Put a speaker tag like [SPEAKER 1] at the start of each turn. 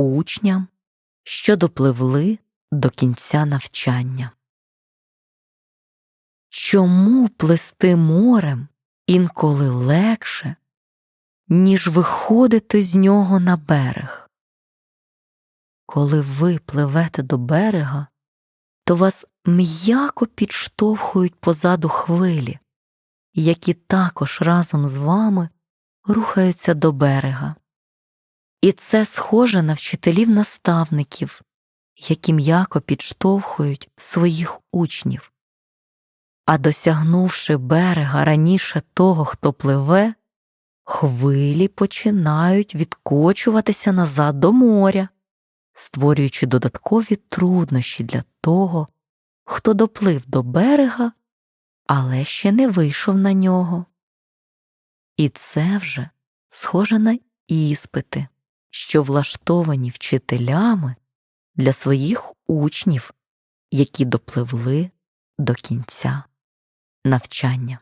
[SPEAKER 1] учням, що допливли до кінця навчання. Чому плисти морем інколи легше, ніж виходити з нього на берег? Коли ви пливете до берега, то вас м'яко підштовхують позаду хвилі, які також разом з вами рухаються до берега. І це схоже на вчителів наставників, які м'яко підштовхують своїх учнів. А досягнувши берега раніше того, хто пливе, хвилі починають відкочуватися назад до моря, створюючи додаткові труднощі для того, хто доплив до берега, але ще не вийшов на нього. І це вже схоже на іспити, що влаштовані вчителями для своїх учнів, які допливли до кінця навчання.